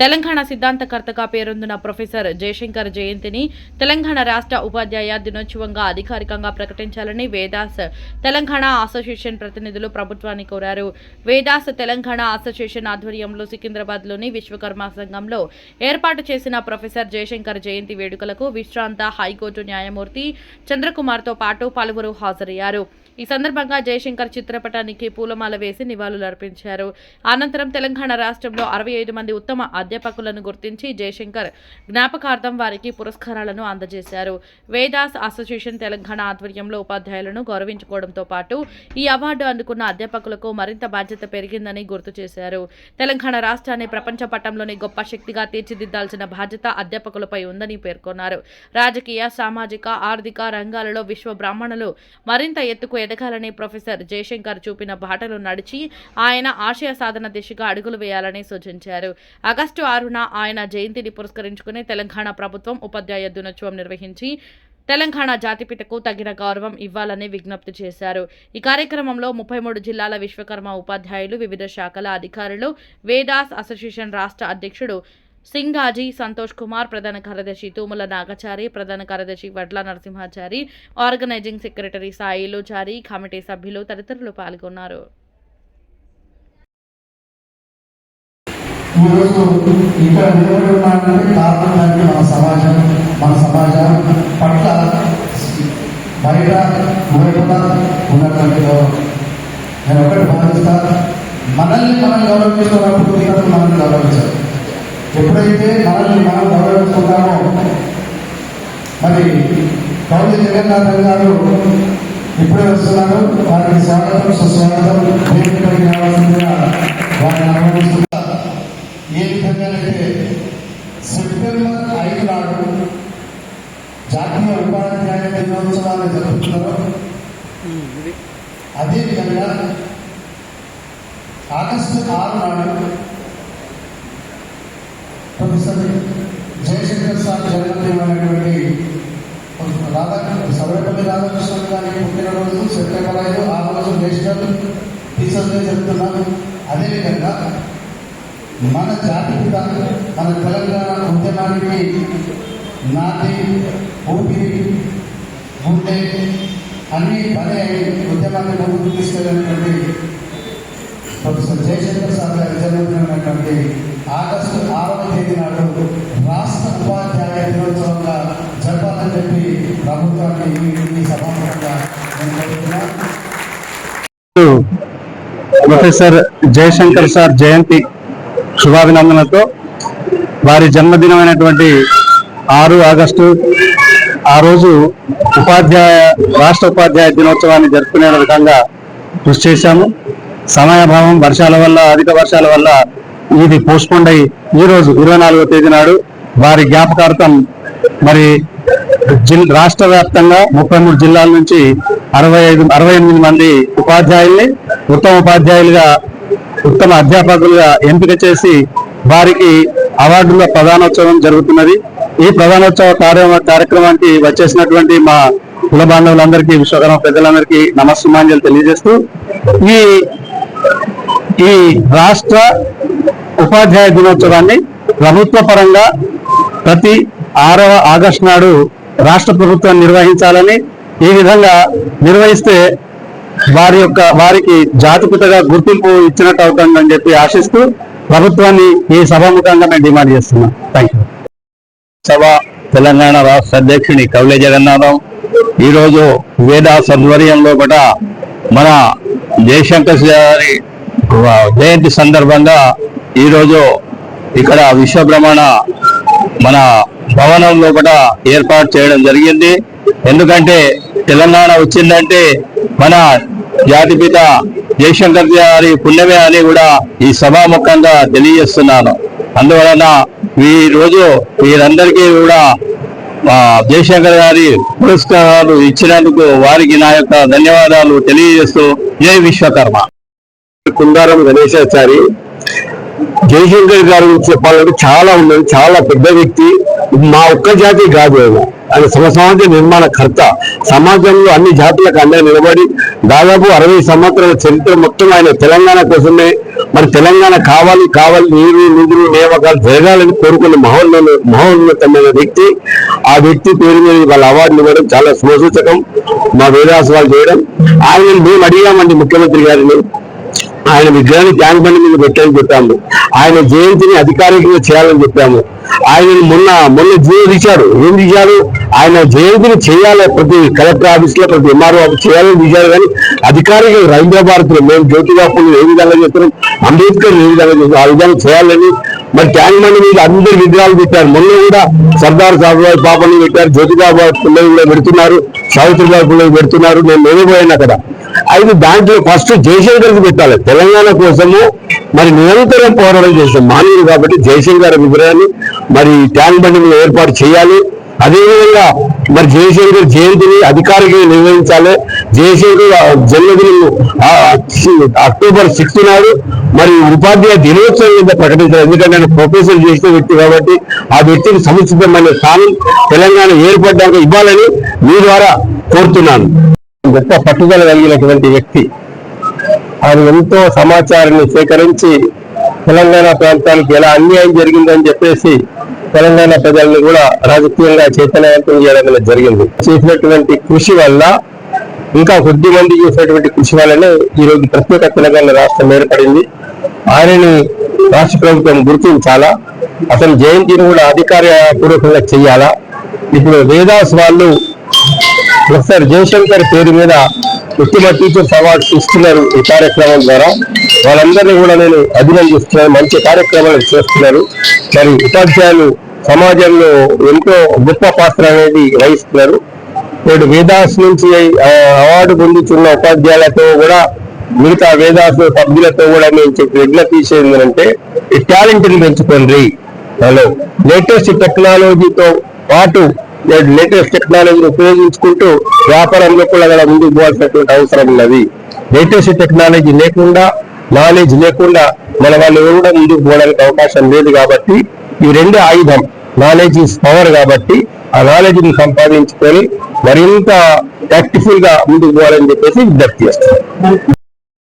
తెలంగాణ సిద్ధాంతకర్తగా పేరొందిన ప్రొఫెసర్ జయశంకర్ జయంతిని తెలంగాణ రాష్ట్ర ఉపాధ్యాయ దినోత్సవంగా అధికారికంగా ప్రకటించాలని వేదాస్ తెలంగాణ అసోసియేషన్ ప్రతినిధులు ప్రభుత్వాన్ని కోరారు. వేదాస్ తెలంగాణ అసోసియేషన్ ఆధ్వర్యంలో సికింద్రాబాద్లోని విశ్వకర్మ సంఘంలో ఏర్పాటు చేసిన ప్రొఫెసర్ జయశంకర్ జయంతి వేడుకలకు విశ్రాంత హైకోర్టు న్యాయమూర్తి చంద్రకుమార్తో పాటు పలువురు హాజరయ్యారు. ఈ సందర్భంగా జయశంకర్ చిత్రపటానికి పూలమాల వేసి నివాళులర్పించారు. అనంతరం తెలంగాణ రాష్ట్రంలో అరవై ఐదు మంది ఉత్తమ అధ్యాపకులను గుర్తించి జయశంకర్ జ్ఞాపకార్థం వారికి పురస్కారాలను అందజేశారు. వేదాస్ అసోసియేషన్ తెలంగాణ ఆధ్వర్యంలో ఉపాధ్యాయులను గౌరవించుకోవడంతో పాటు ఈ అవార్డు అందుకున్న అధ్యాపకులకు మరింత బాధ్యత పెరిగిందని గుర్తు చేశారు. తెలంగాణ రాష్ట్రాన్ని ప్రపంచ పటంలోని గొప్ప శక్తిగా తీర్చిదిద్దాల్సిన బాధ్యత అధ్యాపకులపై ఉందని పేర్కొన్నారు. రాజకీయ సామాజిక ఆర్థిక రంగాలలో విశ్వ బ్రాహ్మణులు మరింత ఎత్తుకు ఎదగాలని ప్రొఫెసర్ జయశంకర్ చూపిన బాటలు నడిచి ఆయన ఆశయ సాధన దిశగా అడుగులు వేయాలని సూచించారు. ఆగస్టు ఆరున ఆయన జయంతిని పురస్కరించుకుని తెలంగాణ ప్రభుత్వం ఉపాధ్యాయ దినోత్సవం నిర్వహించి తెలంగాణ జాతిపితకు తగిన గౌరవం ఇవ్వాలని విజ్ఞప్తి చేశారు. ఈ కార్యక్రమంలో ముప్పై మూడు జిల్లాల విశ్వకర్మ ఉపాధ్యాయులు వివిధ శాఖల అధికారులు వేదాస్ అసోసియేషన్ రాష్ట్ర అధ్యక్షుడు సింగాజీ సంతోష్ కుమార్ ప్రధాన కార్యదర్శి తూముల నాగచారి ప్రధాన కార్యదర్శి Vadla Narasimhachari organising secretary Sailuchari committee సభ్యులు తదితరులు పాల్గొన్నారు. ఈరోజు ఇక్కడ నిలబడి ఉన్నాడంటే కారణం మన సమాజం మన సమాజం పట్ల బయట ఊరకుండా ఉన్నటువంటి నేను ఒకటి భావిస్తా మనల్ని మనం గౌరవిస్తున్నప్పుడు ఇతరులు మనల్ని గౌరవించాలి. ఎప్పుడైతే మనల్ని మనం గౌరవిస్తున్నామో మరి కౌలి జగన్నాథన్ గారు ఇప్పుడే వస్తున్నారు. వారికి స్వాగతం సుస్వాగతం. రావాల్సిందిగా వారిని అనుమతిస్తున్నా ఏ విధంగానైతే సెప్టెంబర్ ఐదు నాడు జాతీయ ఉపాధ్యాయ దినోత్సవాన్ని జరుపుతున్నారో అదేవిధంగా ఆగస్టు ఆరు నాడు ప్రొఫెసర్ జయశంకర్ సార్ జన్మదినమైనటువంటి రాధాకృష్ణ సర్వేపల్లి రాధాకృష్ణన్ గారి పుట్టినరోజు సెప్టెంబర్ ఐదు ఆ రోజు నేషనల్ టీచర్స్ డే చెప్తున్నాను. అదేవిధంగా మన జాతి పిత మన తెలంగాణ ఉద్యమానికి నాటి ఊపిరి గుండె అన్ని పని ఉద్యమాన్ని ముందుకు తీసుకెళ్ళినటువంటి ప్రొఫెసర్ జయశంకర్ సార్ గారి జన్మదినమైనటువంటి ఆగస్టు ఆరవ తేదీ నాడు రాష్ట్ర ఉపాధ్యాయ దినోత్సవంగా జరపాలని చెప్పి ప్రభుత్వాన్ని ఈ- సభాముఖంగా ప్రొఫెసర్ జయశంకర్ సార్ జయంతి శుభాభినందనలతో వారి జన్మదినమైనటువంటి ఆరు ఆగస్టు ఆ రోజు ఉపాధ్యాయ రాష్ట్ర ఉపాధ్యాయ దినోత్సవాన్ని జరుపుకునే విధంగా కృషి చేశాము. సమయాభావం వర్షాల వల్ల అధిక వర్షాల వల్ల ఇది పోస్ట్పోండ్ అయి ఈ రోజు ఇరవై నాలుగో తేదీ నాడు వారి జ్ఞాపకార్థం మరి జిల్ రాష్ట్ర వ్యాప్తంగా ముప్పై మూడు జిల్లాల నుంచి అరవై ఐదు అరవై ఎనిమిది మంది ఉపాధ్యాయుల్ని ఉత్తమ ఉపాధ్యాయులుగా ఉత్తమ అధ్యాపకులుగా ఎంపిక చేసి వారికి అవార్డుల ప్రధానోత్సవం జరుగుతున్నది. ఈ ప్రధానోత్సవ కార్య కార్యక్రమానికి వచ్చేసినటువంటి మా కుల బాంధవులందరికీ విశ్వకర్మ పెద్దలందరికీ నమస్సుమాంజలు తెలియజేస్తూ ఈ ఈ రాష్ట్ర ఉపాధ్యాయ దినోత్సవాన్ని ప్రభుత్వ పరంగా ప్రతి ఆరవ ఆగస్టు నాడు రాష్ట్ర ప్రభుత్వం నిర్వహించాలని ఈ విధంగా నిర్వహిస్తే వారి యొక్క వారికి జాతిపితగా గుర్తింపు ఇచ్చినట్టు అవుతుందని చెప్పి ఆశిస్తూ ప్రభుత్వాన్ని ఈ సభాముఖంగా మేము డిమాండ్ చేస్తున్నాం. థ్యాంక్ యూ సభ తెలంగాణ రాష్ట్ర అధ్యక్షుని కవిలే జగన్నాథం. ఈరోజు వేద సద్వర్యంలో కూడా మన జయశంకర్ గారి జయంతి సందర్భంగా ఈరోజు ఇక్కడ విశ్వబ్రహ్మణ మన భవనంలో కూడా ఏర్పాటు చేయడం జరిగింది. ఎందుకంటే తెలంగాణ వచ్చిందంటే మన జాతిపిత జయశంకర్ గారి పుణ్యమే అని కూడా ఈ సభాముఖంగా తెలియజేస్తున్నాను. అందువలన ఈ రోజు వీరందరికీ కూడా జయశంకర్ గారి పురస్కారాలు ఇచ్చినందుకు వారికి నా యొక్క ధన్యవాదాలు తెలియజేస్తూ జై విశ్వకర్మ. కుందారం గణేశాచారి జయశంకర్ గారి గురించి చెప్పాలంటే చాలా ఉన్నది చాలా పెద్ద వ్యక్తి. మా ఒక్క జాతి కాదు ఆయన. సమసమాజ సమ సమాజ నిర్మాణకర్త సమాజంలో అన్ని జాతులకు అండగా నిలబడి దాదాపు అరవై సంవత్సరాల చరిత్ర మొత్తం ఆయన తెలంగాణ కోసమే. మరి తెలంగాణ కావాలి కావాలి నీరు నిధులు నియామకాలు జరగాలని కోరుకున్న మహోన్నత మహోన్నతమైన వ్యక్తి. ఆ వ్యక్తి పేరు మీద వాళ్ళ అవార్డులు ఇవ్వడం చాలా శుభసూచకం. మా వేదాసవాలు చేయడం. ఆయన మేము అడిగామండి ముఖ్యమంత్రి గారిని. ఆయన విగ్రహాన్ని ట్యాంక్ బండి మీద పెట్టని చెప్పాము. ఆయన జయంతిని అధికారికంగా చేయాలని చెప్పాము. ఆయన మొన్న మొన్న జీవో తీశారు ఏం తీశారు ఆయన జయంతిని చేయాలి ప్రతి కలెక్టర్ ఆఫీస్లో ప్రతి ఎంఆర్ఓ ఆఫీస్ చేయాలని తీశారు కానీ అధికారికంగా రవీంద్ర భారతిలో మేము జ్యోతిబా పూలు ఏ విధంగా చేస్తున్నాం? అంబేద్కర్ ఏ విధంగా చేస్తున్నాం? ఆ విధంగా చేయాలని మరి ట్యాంక్ బండి మీద అందరు విగ్రహాలు పెట్టారు. మొన్న కూడా సర్దార్ సాహుబాయి పాపని పెట్టారు. జ్యోతిబాబు పిల్లలు కూడా పెడుతున్నారు. సావిత్రిబాబు పిల్లలు పెడుతున్నారు. నేను మేమైపోయాను అక్కడ. అయితే దాంట్లో ఫస్ట్ జయశంకర్కి పెట్టాలి. తెలంగాణ కోసము మరి నిరంతరం పోరాటం చేసిన మానవుడు కాబట్టి జయశంకర్ విగ్రహాన్ని మరి ట్యాంక్ బండిని ఏర్పాటు చేయాలి. అదేవిధంగా మరి జయశంకర్ జయంతిని అధికారికంగా నిర్వహించాలి. జయశంకర్ జన్మదినం అక్టోబర్ సిక్స్త్ నాడు మరి ఉపాధ్యాయ దినోత్సవం కింద ప్రకటించారు ఎందుకంటే ఆయన ప్రొఫెసర్ చేసిన వ్యక్తి కాబట్టి ఆ వ్యక్తికి సముచితమైన స్థానం తెలంగాణ ఏర్పడ్డాక ఇవ్వాలని మీ ద్వారా కోరుతున్నాను. గొప్ప పట్టుదల కలిగినటువంటి వ్యక్తి. ఆయన ఎంతో సమాచారాన్ని సేకరించి తెలంగాణ ప్రాంతానికి ఎలా అన్యాయం జరిగిందని చెప్పేసి తెలంగాణ ప్రజల్ని కూడా రాజకీయంగా చైతన్యవంతం చేయడం జరిగింది. చేసినటువంటి కృషి వల్ల ఇంకా కొద్ది మంది చేసినటువంటి కృషి వల్లనే ఈ రోజు ప్రత్యేక తెలంగాణ రాష్ట్రం ఏర్పడింది. ఆయనని రాష్ట్ర ప్రభుత్వం గుర్తించాలా? అతని జయంతిని కూడా అధికార పూర్వకంగా చెయ్యాలా? ఇప్పుడు వేదాస్ వాళ్ళు ప్రొఫెసర్ జయశంకర్ పేరు మీద ఉత్తమ టీచర్స్ అవార్డ్స్ ఇస్తున్నారు ఈ కార్యక్రమం ద్వారా. వాళ్ళందరినీ కూడా నేను అభినందిస్తున్నాను. మంచి కార్యక్రమాలు చేస్తున్నారు. మరి ఉపాధ్యాయులు సమాజంలో ఎంతో గొప్ప పాత్ర అనేది వహిస్తున్నారు. నేడు వేదాస్ నుంచి ఆ, అవార్డు పొందుతున్న ఉపాధ్యాయులతో కూడా మిగతా వేదాస్ సభ్యులతో కూడా మేము చెప్పి విజ్ఞప్తి ఏంటంటే ఈ టాలెంట్ని పెంచుకోండి. హలో లేటెస్ట్ టెక్నాలజీతో పాటు లేటెస్ట్ టెక్నాలజీని ఉపయోగించుకుంటూ వ్యాపారంలో కూడా కూడా ముందుకు పోవాల్సినటువంటి అవసరం ఉన్నది. లేటెస్ట్ టెక్నాలజీ లేకుండా నాలెడ్జ్ లేకుండా మన వాళ్ళు ఎవరు కూడా ముందుకు పోవడానికి అవకాశం లేదు కాబట్టి ఈ రెండు ఆయుధం. నాలెడ్జ్ ఈజ్ పవర్ కాబట్టి ఆ నాలెడ్జ్ని సంపాదించుకొని మరింత ప్రాక్టిఫుల్గా ముందుకు పోవాలని చెప్పేసి విజ్ఞప్తి చేస్తున్నారు